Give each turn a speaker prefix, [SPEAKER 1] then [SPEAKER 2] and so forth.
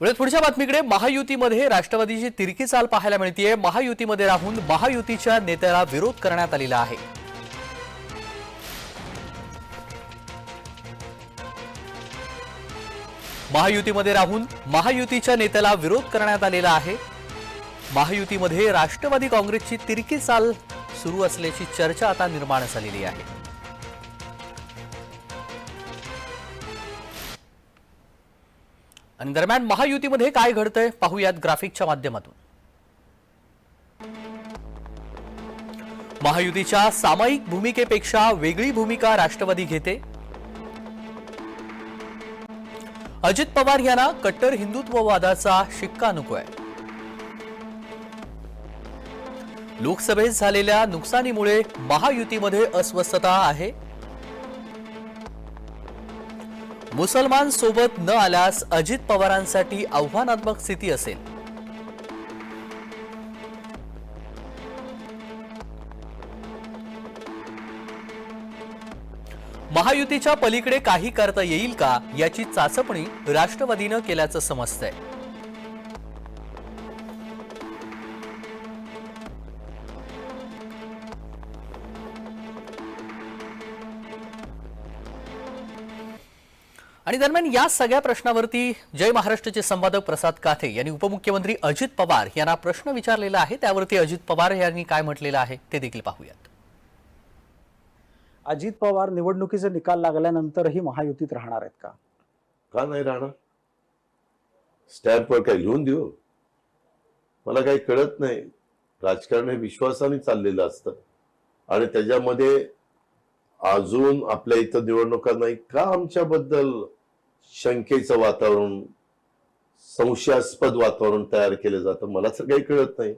[SPEAKER 1] वेळेत पुढच्या बातमीकडे महायुतीमध्ये राष्ट्रवादीची तिरकी चाल पाहायला मिळतीये. महायुतीमध्ये राहून महायुतीच्या नेत्याला विरोध करण्यात आलेला आहे. महायुतीमध्ये राहून महायुतीच्या नेत्याला विरोध करण्यात आलेला आहे. महायुतीमध्ये राष्ट्रवादी काँग्रेसची तिरकी चाल सुरू असल्याची चर्चा आता निर्माण झालेली आहे. आणि दरम्यान महायुतीमध्ये काय घडतंय पाहूयात ग्राफिकच्या माध्यमातून. महायुतीच्या सामायिक भूमिकेपेक्षा वेगळी भूमिका राष्ट्रवादी घेते. अजित पवार यांना कट्टर हिंदुत्ववादाचा शिक्का नको आहे लोकसभेत झालेल्या नुकसानीमुळे महायुतीमध्ये अस्वस्थता आहे. मुसलमान सोबत न आल्यास अजित पवारांसाठी आव्हानात्मक स्थिती असेल. महायुतीच्या पलीकडे काही करता येईल का याची चाचपणी राष्ट्रवादीनं केल्याचं समजतंय. आणि दरम्यान या सगळ्या प्रश्नावरती जय महाराष्ट्राचे संपादक प्रसाद काथे यांनी उपमुख्यमंत्री अजित पवार यांना प्रश्न विचारलेला आहे. त्यावरती अजित पवार यांनी काय म्हटलेलं आहे ते देखील पाहूयात.
[SPEAKER 2] अजित पवार निवडणुकीचे निकाल लागल्यानंतरही महायुतीत राहणार आहेत का?
[SPEAKER 3] का नाही राहणार? स्टॅम्पवर काय लिहून देऊ? मला काही कळत नाही. राजकारण हे विश्वासाने चाललेलं असतं. आणि त्याच्यामध्ये अजून आपल्या इथं निवडणुका नाही का आमच्याबद्दल शंकेचं वातावरण संशयास्पद वातावरण तयार केलं जातं? मला तर काही कळत नाही.